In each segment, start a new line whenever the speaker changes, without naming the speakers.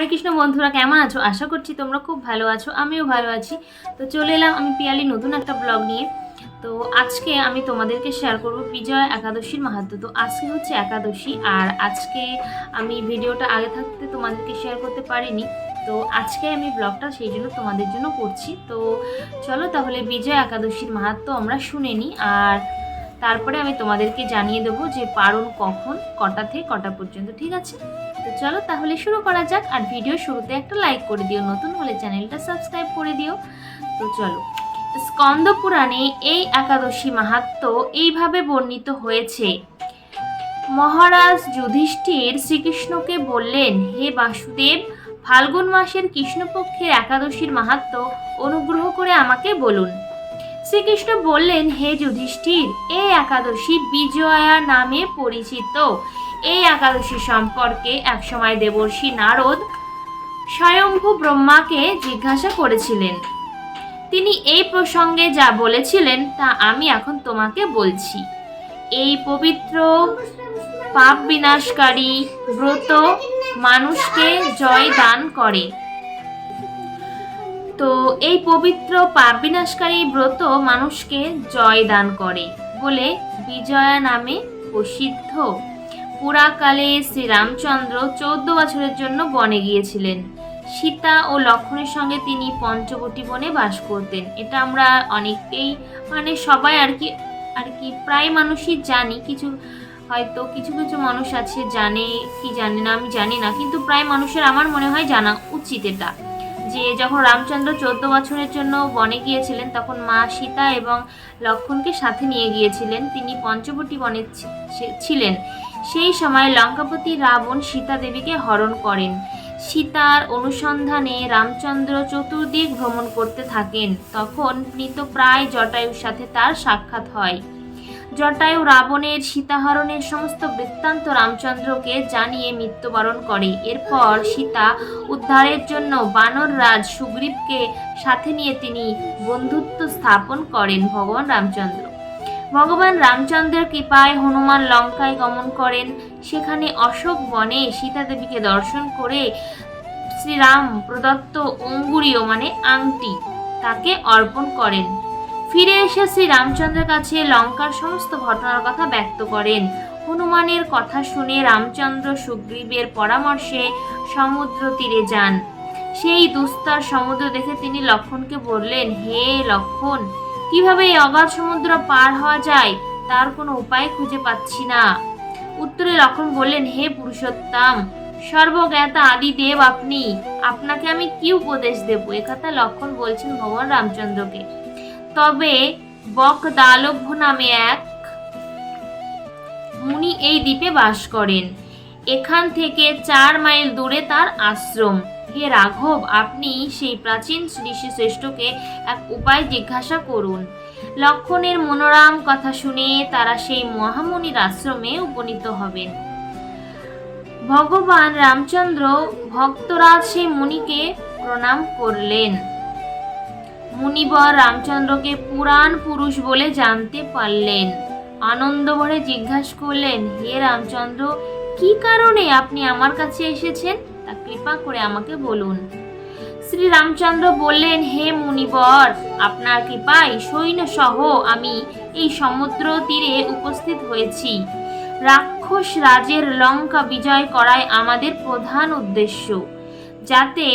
হরে কৃষ্ণ বন্ধুরা, কেমন আছো? আশা করছি তোমরা খুব ভালো আছো, আমিও ভালো আছি। তো চলে এলাম আমি পিয়ালি নতুন একটা ব্লগ নিয়ে। তো আজকে আমি তোমাদেরকে শেয়ার করব বিজয় একাদশীর মাহাত্ম তো আজকে হচ্ছে একাদশী আর আজকে আমি ভিডিওটা আগে থাকতে তোমাদেরকে শেয়ার করতে পারিনি। তো আজকে আমি ব্লগটা সেই জন্য তোমাদের জন্য করছি। তো চলো তাহলে বিজয় একাদশীর মাহাত্ম আমরা শুনে নিই আর তারপরে আমি তোমাদেরকে জানিয়ে দেবো যে পারণ কখন, কটা থেকে কটা পর্যন্ত, ঠিক আছে? তো চলো তাহলে শুরু করা যাক আর ভিডিও শুরুতে একটা লাইক করে দিও, নতুন হলে চ্যানেলটা সাবস্ক্রাইব করে দিও। তো চলো স্কন্দ পুরাণে এই একাদশী মাহাত্ম এইভাবে বর্ণিত হয়েছে। মহারাজ যুধিষ্ঠির শ্রীকৃষ্ণকে বললেন, হে বাসুদেব, ফাল্গুন মাসের কৃষ্ণপক্ষের একাদশীর মাহাত্ম অনুগ্রহ করে আমাকে বলুন। শ্রীকৃষ্ণ বললেন, হে যুধিষ্ঠির এই একাদশী বিজয়া নামে পরিচিত। এই একাদশী সম্পর্কে একসময় দেবর্ষি নারদ স্বয়ংভু ব্রহ্মাকে জিজ্ঞাসা করেছিলেন। তিনি এই প্রসঙ্গে যা বলেছিলেন তা আমি এখন তোমাকে বলছি। এই পবিত্র, পাপ বিনাশকারী ব্রত মানুষকে জয় দান করে। তো এই পবিত্র, পাপ বিনাশকারী ব্রত মানুষকে জয় দান করে বলে বিজয়া নামে প্রসিদ্ধ। পুরাকালে শ্রীরামচন্দ্র চৌদ্দ বছরের জন্য বনে গিয়েছিলেন। সীতা ও লক্ষণের সঙ্গে তিনি পঞ্চবটি বনে বাস করতেন। এটা আমরা অনেকেই মানে সবাই আর কি আর কি প্রায় মানুষই জানি। কিছু হয়তো কিছু কিছু মানুষ আছে জানে, কি জানে না আমি জানি না, কিন্তু প্রায় মানুষের আমার মনে হয় জানা উচিত এটা। যে যখন রামচন্দ্র চোদ্দ বছরের জন্য বনে গিয়েছিলেন, তখন মা সীতা এবং লক্ষণকে সাথে নিয়ে গিয়েছিলেন। তিনি পঞ্চবটি বনে ছিলেন। সেই সময় লঙ্কাপতি রাবণ সীতা দেবীকে হরণ করেন। সীতার অনুসন্ধানে রামচন্দ্র চতুর্দিক ভ্রমণ করতে থাকেন। তখন মৃতপ্রায় জটায়ুর সাথে তার সাক্ষাৎ হয়। জটায়ু রাবণের সীতাহরণের সমস্ত বৃত্তান্ত রামচন্দ্রকে জানিয়ে মৃত্যুবরণ করে। এরপর সীতা উদ্ধারের জন্য বানর রাজ সুগ্রীবকে সাথে নিয়ে তিনি বন্ধুত্ব স্থাপন করেন ভগবান রামচন্দ্র। ভগবান রামচন্দ্রের কৃপায় হনুমান লঙ্কায় গমন করেন। সেখানে অশোক বনে সীতা দেবীকে দর্শন করে শ্রীরাম প্রদত্ত অঙ্গুরীয় মানে আংটি তাকে অর্পণ করেন। ফিরে এসে শ্রী রামচন্দ্রের কাছে লঙ্কার সমস্ত ঘটনার কথা ব্যক্ত করেন। হনুমানের কথা শুনে রামচন্দ্র সুগ্রীবের পরামর্শে সমুদ্র তীরে যান। সেই দুস্তর সমুদ্র দেখে তিনি লক্ষণকে বললেন, হে লক্ষণ কীভাবে এই অগাধ সমুদ্র পার হওয়া যায়, তার কোনো উপায় খুঁজে পাচ্ছি না। উত্তরে লক্ষণ বললেন, হে পুরুষোত্তম, সর্বজ্ঞাতা আদি দেব আপনি। আপনাকে আমি কি উপদেশ দেব? একথা লক্ষণ বলছেন ভগবান রামচন্দ্রকে। তবে বক দালভ্য নামে এক মুনি এই দ্বীপে বাস করেন। এখান থেকে চার মাইল দূরে তার আশ্রম। হে রাঘব, আপনি সেই প্রাচীন ঋষি শ্রেষ্ঠকে এক উপায় জিজ্ঞাসা করুন। লক্ষণের মনোরাম কথা শুনে তারা সেই মহামুনির আশ্রমে উপনীত হবেন। ভগবান রামচন্দ্র ভক্তরাজ সেই মুনিকে প্রণাম করলেন। মুনিবর রামচন্দ্রকে পুরাণ পুরুষ বলে জানতে পারলেন। আনন্দ ভরে জিজ্ঞাসা করলেন, হে রামচন্দ্র, কি কারণে আপনি আমার কাছে এসেছেন? তা কৃপা করে আমাকে বলুন। শ্রী রামচন্দ্র বললেন, হে মুনিবর, আপনার কৃপায় সৈন্য সহ আমি এই সমুদ্র তীরে উপস্থিত হয়েছি। রাক্ষস রাজের লঙ্কা বিজয় করাই আমাদের প্রধান উদ্দেশ্য। যাতে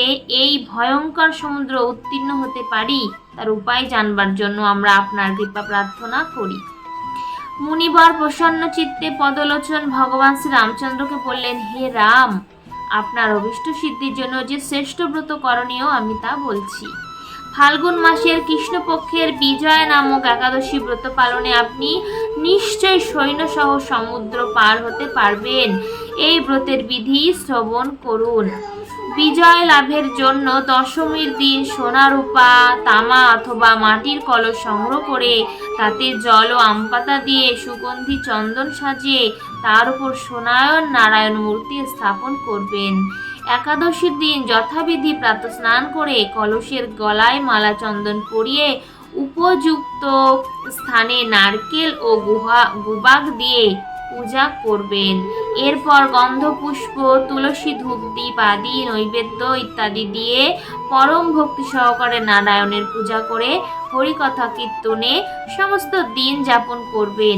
এই ভয়ঙ্কর সমুদ্র উত্তীর্ণ হতে পারি, তার উপায় জানবার জন্য আমরা আপনার কৃপা প্রার্থনা করি। মুনিবর প্রসন্ন চিত্তে পদলোচন ভগবান শ্রী রামচন্দ্রকে বললেন, হে রাম আপনার অভিষ্ট সিদ্ধির জন্য যে শ্রেষ্ঠ ব্রত করণীয় আমি তা বলছি। ফাল্গুন মাসের কৃষ্ণপক্ষের বিজয় নামক একাদশী ব্রত পালনে আপনি নিশ্চয় সৈন্যসহ সমুদ্র পার হতে পারবেন। এই ব্রতের বিধি শ্রবণ করুন। বিজয় লাভের জন্য দশমীর দিন সোনা রূপা, তামা অথবা মাটির কলস সংগ্রহ করে তাতে জল ও আমপাতা দিয়ে সুগন্ধি চন্দন সাজিয়ে তার উপর সোনায়ন নারায়ণ মূর্তি স্থাপন করবেন। একাদশীর দিন যথাবিধি প্রাত স্নান করে কলসের গলায় মালা চন্দন পরিয়ে উপযুক্ত স্থানে নারকেল ও গুহা, গুবাক দিয়ে পূজা করবেন। এরপর গন্ধপুষ্প, তুলসী ধূপ দ্বীপ আদি, নৈবেদ্য ইত্যাদি দিয়ে পরম ভক্তি সহকারে নারায়ণের পূজা করে হরিকথা কীর্তনে সমস্ত দিন যাপন করবেন।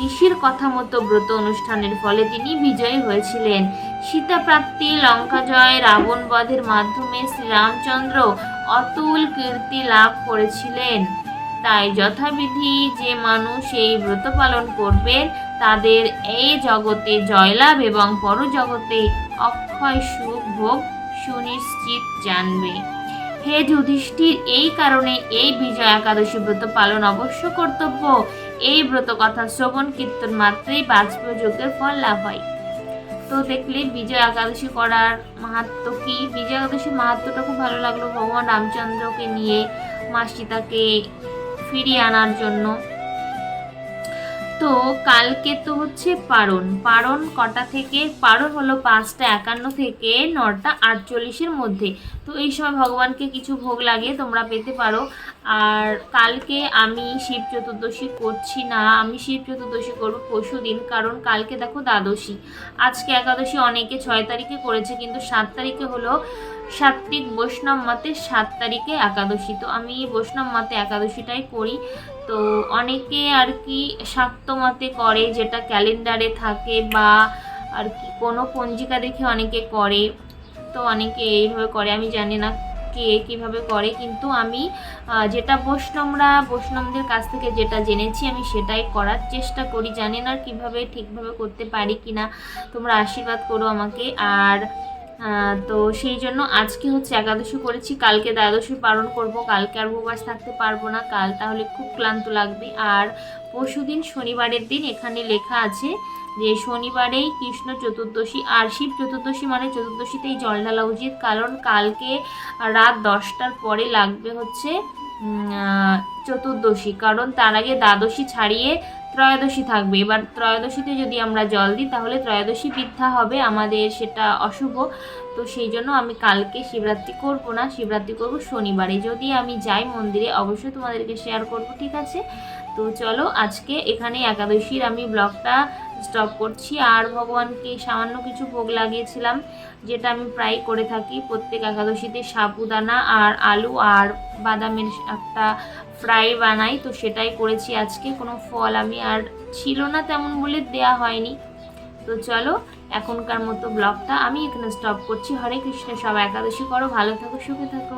ঋষির কথা মতো ব্রত অনুষ্ঠানের ফলে তিনি বিজয়ী হয়েছিলেন। সীতা প্রাপ্তি লঙ্কা জয় রাবণ বধের মাধ্যমে শ্রীরামচন্দ্র অতুল কীর্তি লাভ করেছিলেন। তাই যথাবিধি যে মানুষ এই ব্রত পালন করবেন তাদের এই জগতে জয়লাভ এবং পরজগতে অক্ষয় সুখ ভোগ সুনিশ্চিত জানবে। হে যুধিষ্ঠির, এই কারণে এই বিজয় একাদশী ব্রত পালন অবশ্য কর্তব্য। এই ব্রত কথা শ্রবণ কীর্তন মাত্রেই বাজপেয় যজ্ঞের ফল লাভ হয়। তো দেখলে বিজয় একাদশী করার মাহাত্ম কি? বিজয় একাদশীর মাহাত্মটা খুব ভালো লাগল ভগবান রামচন্দ্রকে নিয়ে মা সীতাকে ফিরিয়ে আনার জন্য। তো কালকে তো হচ্ছে পারণ। পারণ কটা থেকে? পারণ হলো পাঁচটা একান্ন থেকে নটা আটচল্লিশের মধ্যে। তো এই সময় ভগবানকে কিছু ভোগ লাগে তোমরা পেতে পারো। আর কালকে আমি শিব চতুর্দশী করছি না। আমি শিব চতুর্দশী করব পরশু দিন, কারণ কালকে দেখো দ্বাদশী। আজকে একাদশী অনেকে ছয় তারিখে করেছে, কিন্তু সাত তারিখে হলো সাত্বিক বৈষ্ণব মতে সাত তারিখে একাদশী। তো আমি বৈষ্ণব মতে একাদশীটাই করি। তো অনেকে আর কি শাক্ত মতে করে যেটা ক্যালেন্ডারে থাকে বা আর কি কোনো পঞ্জিকা দেখে অনেকে করে। তো অনেকে এইভাবে করে, আমি জানি না কে কীভাবে করে, কিন্তু আমি যেটা বৈষ্ণবরা, বৈষ্ণবদের কাছ থেকে যেটা জেনেছি আমি সেটাই করার চেষ্টা করি। জানি না কীভাবে ঠিকভাবে করতে পারি কি না তোমরা আশীর্বাদ করো আমাকে। আর তো সেই জন্য আজকে হচ্ছে একাদশী করেছি। কালকে দ্বাদশী পালন করব। কালকে আর উপবাস থাকতে পারব না। কাল তাহলে খুব ক্লান্ত লাগবে। আর পরশুদিন শনিবারের দিন এখানে লেখা আছে যে শনিবারেই কৃষ্ণ চতুর্দশী আর শিব চতুর্দশী মানে চতুর্দশীতেই জল ঢালা উচিত। কারণ কালকে রাত দশটার পরে লাগবে হচ্ছে চতুর্দশী। কারণ তার আগে দ্বাদশী ছাড়িয়ে ত্রয়োদশী থাকবে। এবার ত্রয়োদশীতে যদি আমরা জল দিই, তাহলে ত্রয়োদশী বৃদ্ধা হবে আমাদের, সেটা অশুভ। তো সেই জন্য আমি কালকে শিবরাত্রি করব না, শিবরাত্রি করব শনিবারে। যদি আমি যাই মন্দিরে, অবশ্যই তোমাদেরকে শেয়ার করব, ঠিক আছে? তো চলো আজকে এখানে একাদশীর আমি ব্লগটা স্টপ করছি। আর ভগবানকে সামান্য কিছু ভোগ লাগিয়েছিলাম যেটা আমি প্রায় করে থাকি। প্রত্যেক একাদশীতে সাবুদানা আর আলু আর বাদামের একটা ফ্রাই বানাই তো সেটাই করেছি আজকে। কোনো ফল আমি আর ছিল না তেমন বলে দেয়া হয়নি। তো চলো এখনকার মতো ব্লগটা আমি এখানে স্টপ করছি। হরে কৃষ্ণ সব একাদশী করো ভালো থাকো সুখে থাকো।